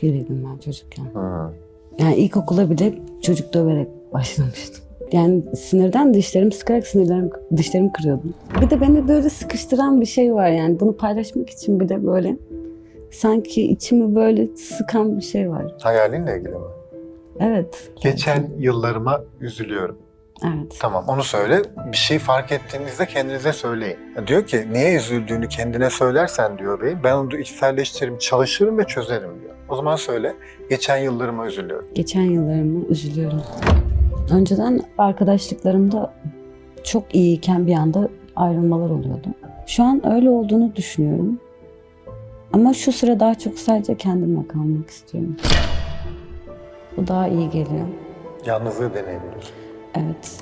geriydim ben çocukken. Hı. Yani ilkokula bile çocuk döverek başlamıştım. Yani sinirden dişlerimi sıkarak sinirlerim, dişlerimi kırıyordum. Bir de beni böyle sıkıştıran bir şey var yani. Bunu paylaşmak için bile böyle sanki içimi böyle sıkan bir şey var. Hayalinle ilgili mi? Evet. Geçen yıllarıma üzülüyorum. Evet. Tamam onu söyle. Bir şey fark ettiğinizde kendinize söyleyin. Diyor ki niye üzüldüğünü kendine söylersen diyor bey. Ben onu içselleştiririm, çalışırım ve çözerim diyor. O zaman söyle. Geçen yıllarıma üzülüyorum. Geçen yıllarımı üzülüyorum. Önceden arkadaşlıklarımda çok iyiyken bir anda ayrılmalar oluyordu. Şu an öyle olduğunu düşünüyorum. Ama şu sıra daha çok sadece kendimle kalmak istiyorum. Bu daha iyi geliyor. Yalnızlığı deneyimliyorsun. Evet.